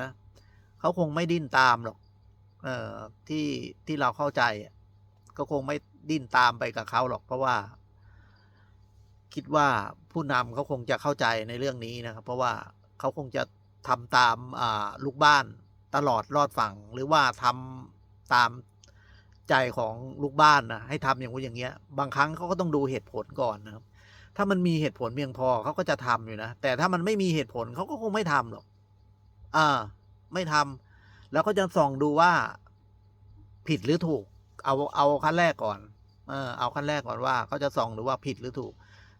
นะเขาคงไม่ดิ้นตามหรอก เอ่อที่ที่เราเข้าใจก็คงไม่ดิ้นตามไปกับเขาหรอก เพราะว่า คิดว่าผู้นำเขาคงจะเข้าใจในเรื่องนี้นะครับ เพราะว่าเขาคงจะทำตามลูกบ้านตลอดรอดฝั่ง หรือว่าทำตามใจของลูกบ้านนะให้ทำอย่างนู้นอย่างเงี้ย บางครั้งเขาก็ต้องดูเหตุผลก่อนนะครับ ถ้ามันมีเหตุผลเพียงพอเขาก็จะทำอยู่นะ แต่ถ้ามันไม่มีเหตุผลเขาก็คงไม่ทำหรอก อ่า ไม่ทำแล้วก็จะส่องดูว่าผิดหรือถูก เอาเอาขั้นแรกก่อน เออเอาขั้นแรกก่อนว่าเขาจะส่องดูว่าผิดหรือถูก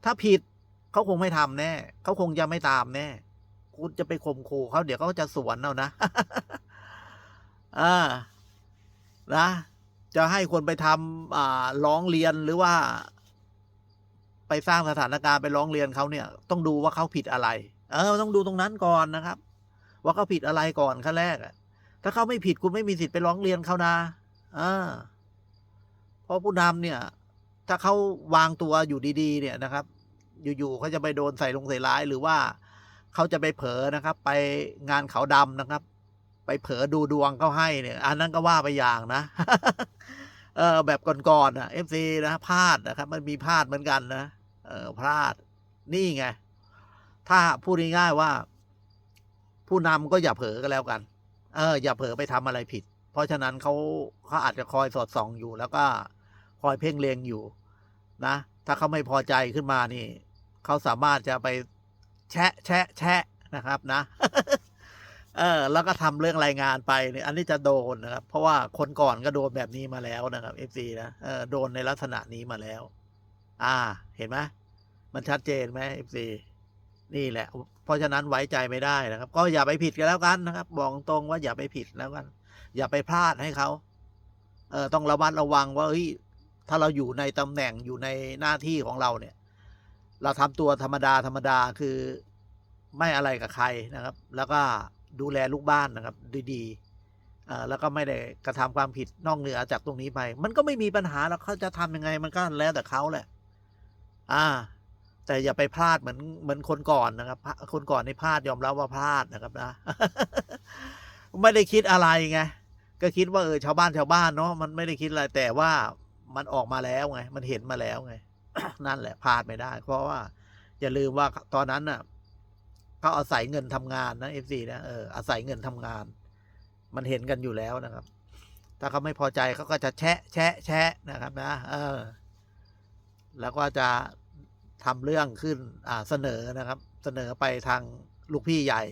ถ้าผิดเขาคงไม่ทำแน่เขาคงจะไม่ตามแน่คุณจะไปข่มขู่เขาเดี๋ยวเขาจะสวนเอานะอ่านะ จะให้คนไปทำอ่าร้องเรียนหรือว่า ไปสร้างสถานการณ์ไปร้องเรียนเขาเนี่ย ต้องดูว่าเขาผิดอะไร เออ ต้องดูตรงนั้นก่อนนะครับ ว่าเขาผิดอะไรก่อนขั้นแรกอะถ้าเขาไม่ผิดคุณไม่มีสิทธิ์ไปร้องเรียนเขานะอ่าเพราะผู้นำเนี่ย ถ้าเขาวางตัวอยู่ดี ๆ เนี่ยนะครับ อยู่ๆเขาจะไปโดนใส่ลงใส่ร้าย หรือว่าเขาจะไปเผลอนะครับ ไปงานเขาวดำนะครับ ไปเผลอดูดวงเขาให้เนี่ย อันนั้นก็ว่าไปอย่างนะเออแบบก่อนๆอะเอฟซีนะพลาดนะครับ มันมีพลาดเหมือนกันนะเออพลาด นี่ไง ถ้าพูดง่ายๆว่า ผู้นำก็อย่าเผลอกันแล้วกัน เออ อย่าเผลอไปทำอะไรผิด เพราะฉะนั้นเขาเขาอาจจะคอยสอดส่องอยู่ แล้วก็คอยเพ่งเลงอยู่ นะ ถ้าเขาไม่พอใจขึ้นมานี่เขาสามารถจะไปแชะแชะแชะนะครับนะ เออ แล้วก็ทำเรื่องรายงานไปเนี่ยอันนี้จะโดนนะครับ เพราะว่าคนก่อนก็โดนแบบนี้มาแล้วนะครับเอฟซีนะเออโดนในลักษณะนี้มาแล้ว อ่า เห็นไหมมันชัดเจนไหมเอฟซีนี่แหละ เพราะฉะนั้นไว้ใจไม่ได้นะครับ ก็อย่าไปผิดกันแล้วกันนะครับ บอกตรงว่าอย่าไปผิดแล้วกัน อย่าไปพลาดให้เขาเออต้องระมัดระวังว่าเฮ้ยถ้าเราอยู่ในตำแหน่งอยู่ในหน้าที่ของเราเนี่ย เราทำตัวธรรมดาธรรมดาคือไม่อะไรกับใครนะครับ แล้วก็ดูแลลูกบ้านนะครับ ดีๆเออแล้วก็ไม่ได้กระทำความผิดนอกเหนือจากตรงนี้ไป มันก็ไม่มีปัญหาแล้วเขาจะทำยังไงมันก็แล้วแต่เขาแหละ อ่า แต่อย่าไปพลาดเหมือนเหมือนคนก่อนนะครับ คนก่อนในพลาดยอมรับว่าพลาดนะครับนะ ไม่ได้คิดอะไรไงก็คิดว่าเออชาวบ้านชาวบ้านเนาะมันไม่ได้คิดอะไรแต่ว่ามันออกมาแล้วไง มันเห็นมาแล้วไง นั่นแหละพลาดไม่ได้ เพราะว่า อย่าลืมว่าตอนนั้นน่ะเขาอาศัยเงินทำงานนะเอฟซีนะเอออาศัยเงินทำงาน มันเห็นกันอยู่แล้วนะครับ ถ้าเขาไม่พอใจเขาก็จะแชะแชะแชะนะครับ นะ เออ แล้วก็จะ ทำเรื่องขึ้นอ่าเสนอนะครับ เสนอไปทางลูกพี่ใหญ่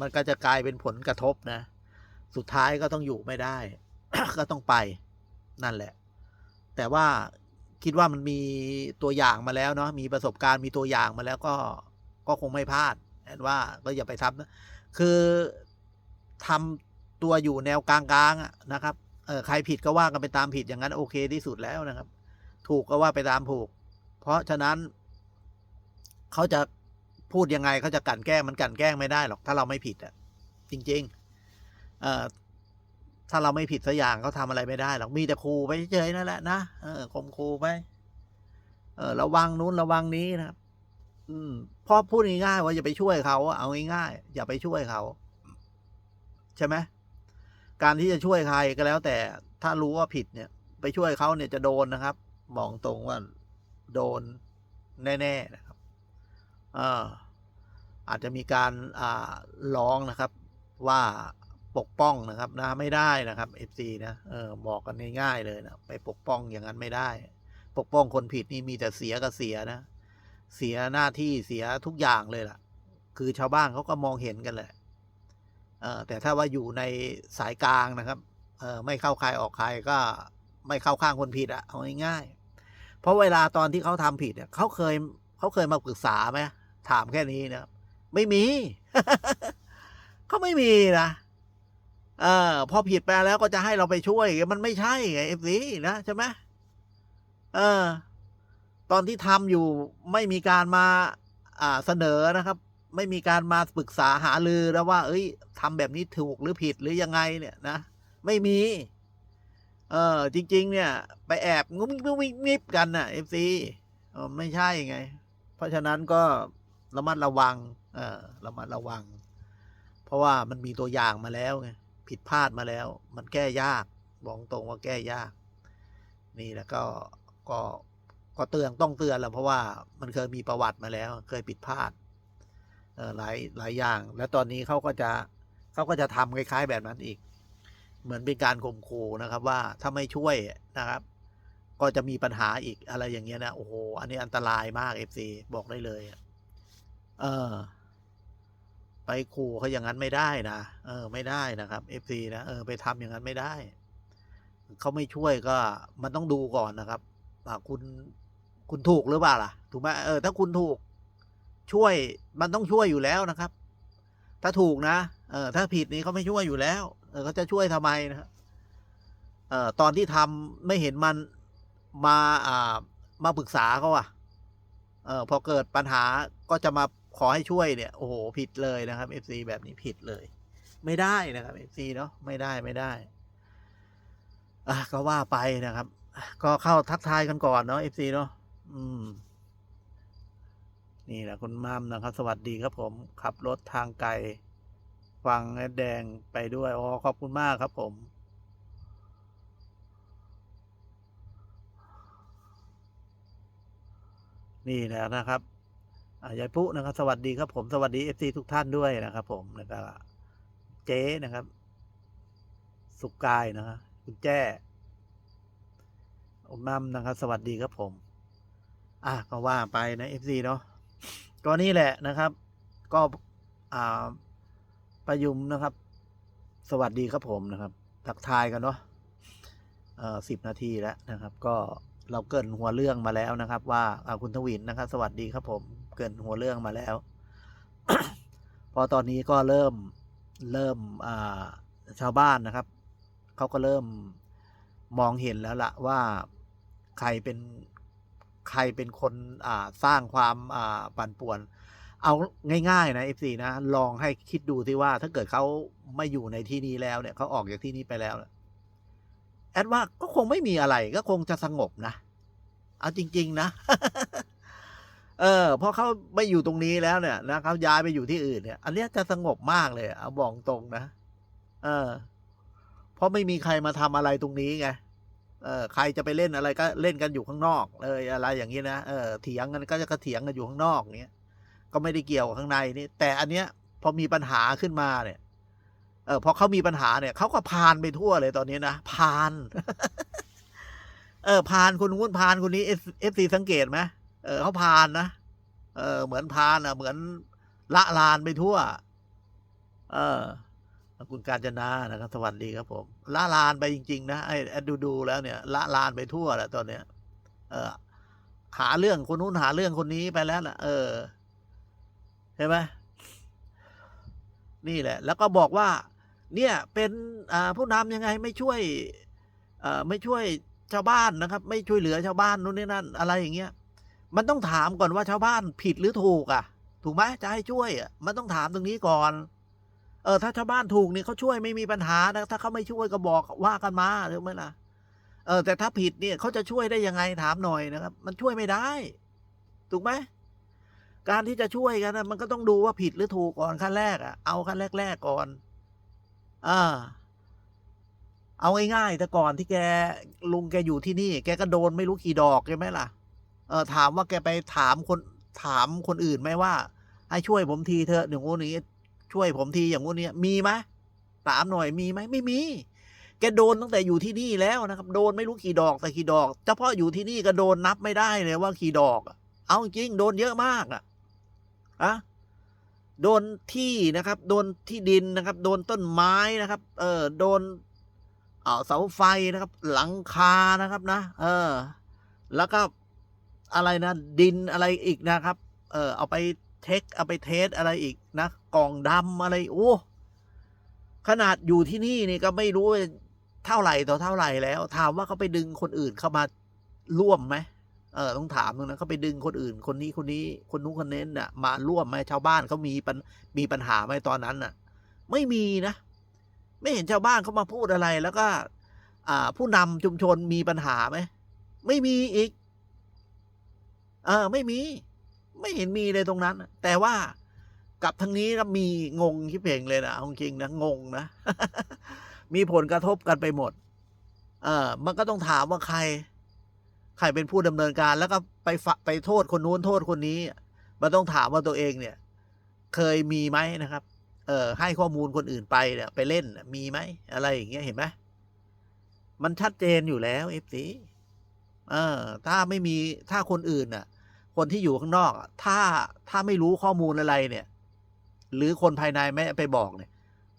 มันก็จะกลายเป็นผลกระทบนะ สุดท้ายก็ต้องอยู่ไม่ได้ ก็ต้องไปนั่นแหละ แต่ว่าคิดว่ามันมีตัวอย่างมาแล้วเนาะมีประสบการณ์มีตัวอย่างมาแล้วก็ก็คงไม่พลาดแอนว่าก็อย่าไปทำนะคือทำตัวอยู่แนวกลางๆอะนะครับเออใครผิดก็ว่ากันไปตามผิดอย่างนั้นโอเคที่สุดแล้วนะครับ ถูกก็ว่าไปตามถูก เพราะฉะนั้น เขาจะพูดยังไงเขาจะกลั่นแกล้งมันกลั่นแกล้งไม่ได้หรอก ถ้าเราไม่ผิดอะจริงๆเอ่อถ้าเราไม่ผิดสักอย่างเขาทำอะไรไม่ได้หรอกมีแต่ครูไปเฉยนั่นแหละนะเออข่มครูไปเออระวังนู้นระวังนี้นะครับ อืมพราะพูดง่ายๆว่าอย่าไปช่วยเขาเอาง่ายๆอย่าไปช่วยเขาใช่ไหมการที่จะช่วยใครก็แล้วแต่ถ้ารู้ว่าผิดเนี่ย ไปช่วยเขาเนี่ยจะโดนนะครับบอกตรงว่า โดนแน่ๆนะครับอออาจจะมีการร้องนะครับว่าปกป้องนะครับนะไม่ได้นะครับเอฟซีนะเออบอกกันง่ายๆเลยนะไปปกป้องอย่างนั้นไม่ได้ ปกป้องคนผิดนี่มีแต่เสียกับเสียนะ เสียหน้าที่เสียทุกอย่างเลยล่ะ คือชาวบ้านเขาก็มองเห็นกันแหละเออแต่ถ้าว่าอยู่ในสายกลางนะครับเออไม่เข้าใครออกใครก็ไม่เข้าข้างคนผิดอะเอาง่ายๆ เพราะเวลาตอนที่เขาทำผิดเนี่ยเขาเคยเขาเคยมาปรึกษาไหมถามแค่นี้นะไม่มีเขาไม่มีนะเออพอผิดไปแล้วก็จะให้เราไปช่วย มันไม่ใช่ไงเอฟซีนะใช่ไหมเออ ตอนที่ทำอยู่ไม่มีการมา อ่าเสนอนะครับ ไม่มีการมาปรึกษาหารือแล้วว่า เอ้ยทำแบบนี้ถูกหรือผิดหรือยังไงเนี่ยนะไม่มี เออ จริง ๆ เนี่ย ไปแอบงุ้มงุ้มงิบกันน่ะเอฟซีไม่ใช่ไง เพราะฉะนั้นก็ระมัดระวัง เออระมัดระวัง เพราะว่ามันมีตัวอย่างมาแล้วไงผิดพลาดมาแล้ว มันแก้ยากบอกตรงว่าแก้ยาก นี่แล้วก็ก็ก็เตือนต้องเตือนแหละเพราะว่ามันเคยมีประวัติมาแล้ว เคยผิดพลาดเออหลายหลายอย่าง แล้วตอนนี้เขาก็จะเขาก็จะทำคล้าย ๆ แบบนั้นอีก เหมือนเป็นการข่มขู่นะครับว่าถ้าไม่ช่วยนะครับ ก็จะมีปัญหาอีกอะไรอย่างเงี้ยนะโอ้โหอันนี้อันตรายมากเอฟซีบอกได้เลยเออ ไปขู่เขาอย่างนั้นไม่ได้นะเออ ไม่ได้นะครับเอฟซีนะเออไปทำอย่างนั้นไม่ได้เขาไม่ช่วยก็มันต้องดูก่อนนะครับอ่าคุณคุณถูกหรือเปล่าล่ะถูกไหมเออถ้าคุณถูกช่วยมันต้องช่วยอยู่แล้วนะครับ ถ้าถูกนะเออถ้าผิดนี่เขาไม่ช่วยอยู่แล้ว เออเขาจะช่วยทำไมนะครับเออตอนที่ทำไม่เห็นมันมาอ่ามาปรึกษาเขาอะเออพอเกิดปัญหาก็จะมาขอให้ช่วยเนี่ยโอ้โหผิดเลยนะครับ FC แบบนี้ผิดเลย ไม่ได้นะครับ FC เนาะไม่ได้ไม่ได้อะก็ว่าไปนะครับ ก็เข้าทักทายกันก่อนเนาะ FC เนาะอืม นี่แหละคุณมัมนะครับ สวัสดีครับผมขับรถทางไกล ฟังแอดแดงไปด้วยอ๋อขอบคุณมากครับผม นี่แหละนะครับอ่ายายปุ๊นะครับ สวัสดีครับผมสวัสดีเอฟซีทุกท่านด้วยนะครับ ผมแล้วก็เจ๊นะครับ สุกกายนะครับคุณแจ้อมมัมนะครับ สวัสดีครับผม อะก็ว่าไปนะเอฟซีเนาะก็นี่แหละนะครับ ก็อ่า ประยุมนะครับ สวัสดีครับผมนะครับทักทายกันเนาะเอ่อสิบนาทีแล้วนะครับ ก็เราเกินหัวเรื่องมาแล้วนะครับ ว่าคุณทวินนะครับ สวัสดีครับผม เกินหัวเรื่องมาแล้ว พอตอนนี้ก็เริ่มเริ่มอ่าชาวบ้านนะครับเขาก็เริ่มมองเห็นแล้วละว่าใครเป็นใครเป็นคนอ่าสร้างความอ่าปั่นป่วน เอาง่ายๆนะ F4 นะ ลองให้คิดดูที่ว่า ถ้าเกิดเขาไม่อยู่ในที่นี้แล้วเนี่ยเขาออกจากที่นี้ไปแล้ว แอดว่าก็คงไม่มีอะไร ก็คงจะสงบนะ เอาจริง ๆ นะ เออเพราะเขาไม่อยู่ตรงนี้แล้วเนี่ยนะเขาย้ายไปอยู่ที่อื่นเนี่ย อันเนี้ยจะสงบมากเลยเอาบอกตรงนะเออ เพราะไม่มีใครมาทำอะไรตรงนี้ไงเออใครจะไปเล่นอะไรก็เล่นกันอยู่ข้างนอกเลยอะไรอย่างนี้นะเออเถียงกันก็จะกระเถียงกันอยู่ข้างนอกเนี้ย ก็ไม่ได้เกี่ยวข้างในนี่แต่อันเนี้ยพอมีปัญหาขึ้นมาเนี่ย เออพอเขามีปัญหาเนี่ยเขาก็พานไปทั่วเลยตอนนี้นะพานเออพานคนนู้นพานคนนี้เอฟซีสังเกตไหมเออเขาพานนะเออ เหมือนพานอะ เหมือนละลานไปทั่ว เออคุณการจนานะครับ สวัสดีครับผม ละลานไปจริง ๆ นะไอ้ไอ้ดูดูแล้วเนี่ย ละลานไปทั่วแหละตอนเนี้ย เออ หาเรื่องคนนู้นหาเรื่องคนนี้ไปแล้วละเออ ช่ไหมนี่แหละ แล้วก็บอกว่า เนี่ยเป็นผู้นำยังไงไม่ช่วยไม่ช่วยชาวบ้านนะครับ ไม่ช่วยเหลือชาวบ้านนู่นนี่นั่น อะไรอย่างเงี้ย มันต้องถามก่อนว่าชาวบ้านผิดหรือถูกอะ ถูกไหมจะให้ช่วยอะมันต้องถามตรงนี้ก่อน เออ ถ้าชาวบ้านถูกเนี่ยเขาช่วยไม่มีปัญหานะถ้าเขาไม่ช่วยก็บอกว่ากันมาถูกไหมล่ะเออแต่ถ้าผิดเนี่ยเขาจะช่วยได้ยังไงถามหน่อยนะครับ มันช่วยไม่ได้ ถูกไหม การที่จะช่วยกันนะมันก็ต้องดูว่าผิดหรือถูกก่อนขั้นแรกอะเอาขั้นแรก ๆก่อนอ่าเอาง่ายๆแต่ก่อนที่แกลุงแกอยู่ที่นี่ แกก็โดนไม่รู้กี่ดอกใช่ไหมล่ะ เออถามว่าแกไปถามคนถามคนอื่นไหมว่า ให้ช่วยผมทีเถอะอย่างงู้นี้ ช่วยผมทีอย่างงู้นนี้มีไหมถามหน่อยมีไหมไม่มี แกโดนตั้งแต่อยู่ที่นี่แล้วนะครับ โดนไม่รู้กี่ดอกแต่กี่ดอกเฉพาะอยู่ที่นี่ก็โดนนับไม่ได้เลยว่ากี่ดอก เอาจริงโดนเยอะมากอะ อะโดนที่นะครับ โดนที่ดินนะครับ โดนต้นไม้นะครับ เออโดนเอ่อเสาไฟนะครับ หลังคานะครับนะ เออ แล้วก็อะไรนะดินอะไรอีกนะครับ เออเอาไปเทคเอาไปเทสอะไรอีกนะกล่องดำอะไรโอ้ขนาดอยู่ที่นี่นี่ก็ไม่รู้เท่าไหร่ต่อเท่าไหร่แล้ว ถามว่าเขาไปดึงคนอื่นเข้ามาร่วมไหม เออต้องถามตรงนั้นเขาไปดึงคนอื่น คนนี้คนนี้คนนู้นคนนี้น่ะ มาร่วมไหมชาวบ้านเขามีปัญมีปัญหาไหมตอนนั้นน่ะ ไม่มีนะ ไม่เห็นชาวบ้านเขามาพูดอะไรแล้วก็ อ่า ผู้นำชุมชนมีปัญหาไหมไม่มีอีก เออ ไม่มี ไม่เห็นมีเลยตรงนั้น แต่ว่ากับทางนี้นะมีงงที่เพลงเลยนะเอาจริงนะงงนะมีผลกระทบกันไปหมด เออมันก็ต้องถามว่าใคร ใครเป็นผู้ดำเนินการแล้วก็ไปฝะไปโทษคนนู้นโทษคนนี้มันต้องถามว่าตัวเองเนี่ย เคยมีไหมนะครับ เออให้ข้อมูลคนอื่นไปเนี่ยไปเล่นมีไหมอะไรอย่างเงี้ยเห็นไหมมันชัดเจนอยู่แล้วเอฟซีเออ ถ้าไม่มีถ้าคนอื่นน่ะ คนที่อยู่ข้างนอกถ้าถ้าไม่รู้ข้อมูลอะไรเนี่ย หรือคนภายในไม่ไปบอกเนี่ย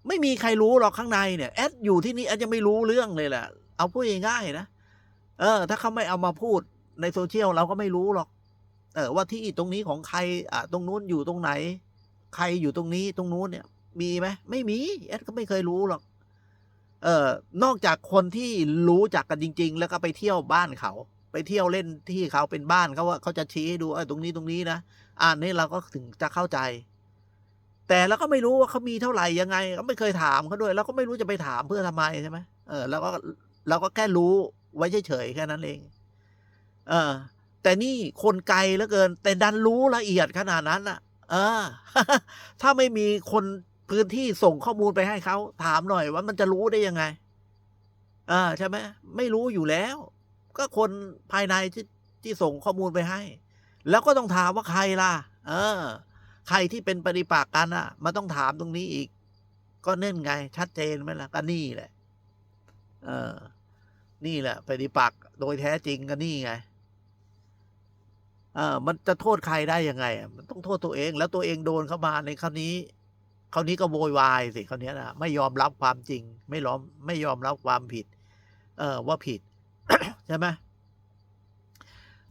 ไม่มีใครรู้หรอกข้างในเนี่ยแอดอยู่ที่นี่แอดยังไม่รู้เรื่องเลยแหละเอาพูดง่ายๆนะ เออ ถ้าเขาไม่เอามาพูดในโซเชียลเราก็ไม่รู้หรอก เออ ว่าที่ตรงนี้ของใคร อะ ตรงนู้นอยู่ตรงไหน ใครอยู่ตรงนี้ตรงนู้นเนี่ย มีไหมไม่มีแอดก็ไม่เคยรู้หรอก เออนอกจากคนที่รู้จักกันจริง ๆ แล้วก็ไปเที่ยวบ้านเขา ไปเที่ยวเล่นที่เขาเป็นบ้านเขาว่าเขาจะชี้ให้ดูเออตรงนี้ตรงนี้นะอ่านนี่เราก็ถึงจะเข้าใจ แต่เราก็ไม่รู้ว่าเขามีเท่าไหร่ยังไง ก็ไม่เคยถามเขาด้วยเราก็ไม่รู้จะไปถามเพื่อทำไมใช่ไหมเออเราก็เราก็แค่รู้ ไว้เฉยๆแค่นั้นเอง เออ แต่นี่คนไกลเหลือเกิน แต่ดันรู้ละเอียดขนาดนั้นอะเออ ถ้าไม่มีคนพื้นที่ส่งข้อมูลไปให้เขาถามหน่อยว่ามันจะรู้ได้ยังไงอ่าใช่ไหมไม่รู้อยู่แล้ว ก็คนภายในที่ที่ส่งข้อมูลไปให้ แล้วก็ต้องถามว่าใครล่ะ เออ ใครที่เป็นปฏิปักษ์กันอะมันต้องถามตรงนี้อีก ก็เน่นไง ชัดเจนไหมล่ะก็นี่แหละ เออ นี่แหละปฏิปักษ์โดยแท้จริงก็นี่ไงเออมันจะโทษใครได้ยังไง มันต้องโทษตัวเอง แล้วตัวเองโดนเข้ามาในคราวนี้คราวนี้ก็โวยวายสิคราวนี้นะไม่ยอมรับความจริง ไม่ยอมไม่ยอมรับความผิด เออว่าผิดใช่ไหม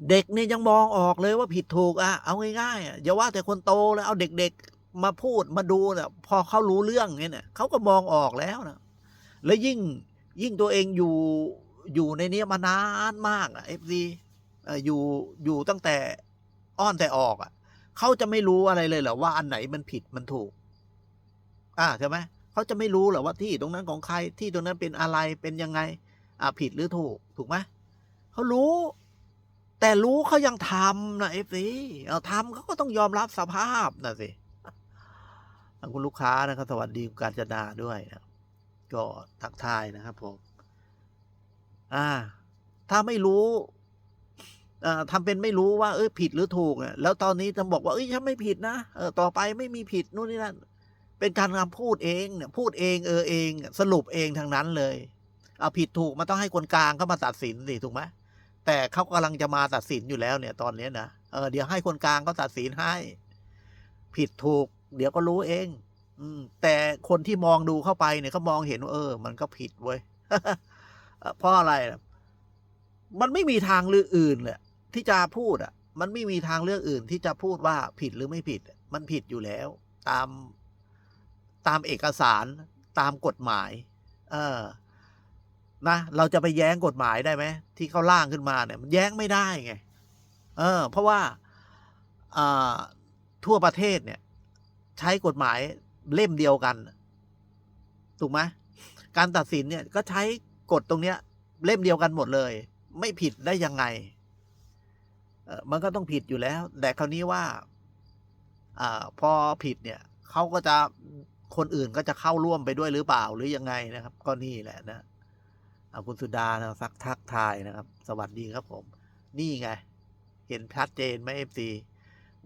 เด็กเนี่ยยังมองออกเลยว่าผิดถูกอะเอาง่ายๆอะอย่าว่าแต่คนโตแล้วเอาเด็กๆมาพูดมาดูเนี่ยพอเขารู้เรื่องเนี่ยเขาก็มองออกแล้วนะแล้วยิ่งยิ่งตัวเองอยู่ อยู่ในนี้มานานมากอะเอฟซีอยู่อยู่ตั้งแต่อ้อนแต่ออกอะเขาจะไม่รู้อะไรเลยเหรอว่าอันไหนมันผิดมันถูก อ่าใช่ไหมเขาจะไม่รู้เหรอว่าที่ตรงนั้นของใครที่ตรงนั้นเป็นอะไรเป็นยังไง อ่าผิดหรือถูกถูกไหมเขารู้ แต่รู้เขายังทำนะเอฟซีเอาทำเขาก็ต้องยอมรับสภาพนะสิอะคุณลูกค้านะครับสวัสดีการจนาด้วยนะก็ทักทายนะครับผม อ่า ถ้าไม่รู้อ่าทำเป็นไม่รู้ว่าเอ้ยผิดหรือถูกอะแล้วตอนนี้จะบอกว่าเอ้ยฉันไม่ผิดนะเออต่อไปไม่มีผิดนู่นนี่นั่นเป็นการคำพูดเองเนี่ยพูดเองเออเอง สรุปเองทางนั้นเลยเอาผิดถูกมันต้องให้คนกลางเข้ามาตัดสินสิถูกไหมแต่เขากำลังจะมาตัดสินอยู่แล้วเนี่ย ตอนนี้นะเออเดี๋ยวให้คนกลางเขาตัดสินให้ ผิดถูก เดี๋ยวก็รู้เอง อืม แต่คนที่มองดูเข้าไปเนี่ยเขามองเห็นว่าเออ มันก็ผิดเว้ย เพราะอะไร มันไม่มีทางเลือกอื่นเลยที่จะพูดอะ มันไม่มีทางเลือกอื่นที่จะพูดว่าผิดหรือไม่ผิด มันผิดอยู่แล้ว ตามตามเอกสารตามกฎหมาย เออนะเราจะไปแย้งกฎหมายได้ไหมที่เขาล่างขึ้นมาเนี่ย มันแย้งไม่ได้ไง เออ เพราะว่าอ่าทั่วประเทศเนี่ย ใช้กฎหมายเล่มเดียวกัน ถูกไหมการตัดสินเนี่ยก็ใช้ กฎตรงเนี้ย เล่มเดียวกันหมดเลย ไม่ผิดได้ยังไงมันก็ต้องผิดอยู่แล้ว แต่คราวนี้ว่าอพอผิดเนี่ยเขาก็จะคนอื่นก็จะเข้าร่วมไปด้วยหรือเปล่าหรือยังไงนะครับ ก็นี่แหละนะเอาคุณสุดานะสักทักทายนะครับ สวัสดีครับผม นี่ไง เห็นชัดเจนไหมเอฟซี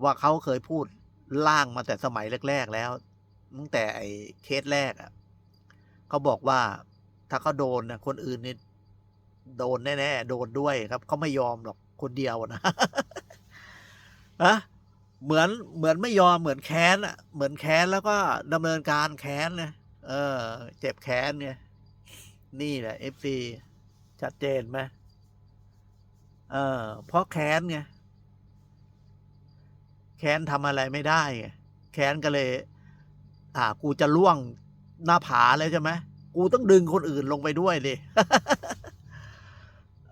ว่าเขาเคยพูดล่างมาแต่สมัยแรก ๆ แล้ว ตั้งแต่ไอ้เคสแรกอะ่ะเขาบอกว่า ถ้าเขาโดนนะคนอื่นนี่โดนแน่ๆโดนด้วยครับเขาไม่ยอมหรอกคนเดียวนะอะเหมือนเหมือนไม่ยอมเหมือนแค้นอะเหมือนแค้นแล้วก็ดำเนินการแค้นเนี่ยเออ เจ็บแค้นเนี่ยนี่แหละเอฟซีชัดเจนไหมเออเพราะแค้นไงแค้นทำอะไรไม่ได้ไงแค้นก็เลย อ่า กูจะล่วงหน้าผาแล้วใช่ไหม กูต้องดึงคนอื่นลงไปด้วยดิ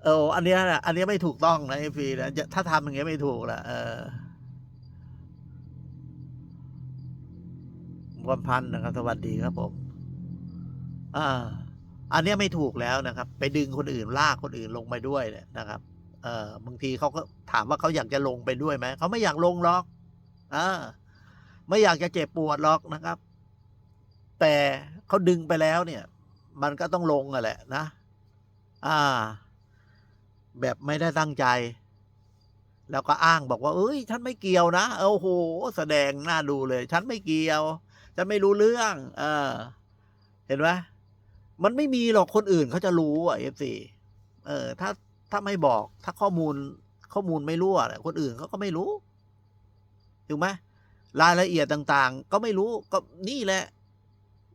เอออันเนี้ยนะอันเนี้ยไม่ถูกต้องนะเอฟซีนะถ้าทำอย่างเงี้ยไม่ถูกละเออวันพันนะครับ สวัสดีครับผม อ่า อันเนี้ยไม่ถูกแล้วนะครับ ไปดึงคนอื่นลากคนอื่นลงไปด้วยเนี่ยนะครับ เออบางทีเขาก็ถามว่าเขาอยากจะลงไปด้วยไหมเขาไม่อยากลงหรอกเออไม่อยากจะเจ็บปวดหรอกนะครับ แต่เขาดึงไปแล้วเนี่ย มันก็ต้องลงอะแหละนะ อ่า แบบไม่ได้ตั้งใจ แล้วก็อ้างบอกว่า เอ้ย ฉันไม่เกี่ยวนะโอ้โห แสดงหน้าดูเลย ฉันไม่เกี่ยว ฉันไม่รู้เรื่อง เออ เห็นไหมมันไม่มีหรอกคนอื่นเขาจะรู้อะเอฟซีเออ ถ้าถ้าไม่บอก ถ้าข้อมูลข้อมูลไม่รู้อะคนอื่นเขาก็ไม่รู้ถูกไหมรายละเอียดต่าง ๆ ก็ไม่รู้ก็นี่แหละ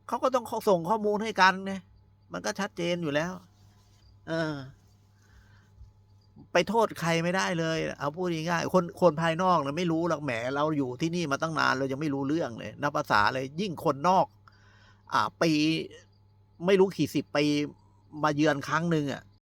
เขาก็ต้องส่งข้อมูลให้กันเนี่ยมันก็ชัดเจนอยู่แล้ว เออ ไปโทษใครไม่ได้เลย เอาพูดง่ายๆคนคนภายนอกเนี่ยไม่รู้หรอกแหม เราอยู่ที่นี่มาตั้งนานเรายังไม่รู้เรื่องเลยนับภาษาเลย ยิ่งคนนอก อ่าปีไม่รู้กี่สิบปีมาเยือนครั้งหนึ่งอะ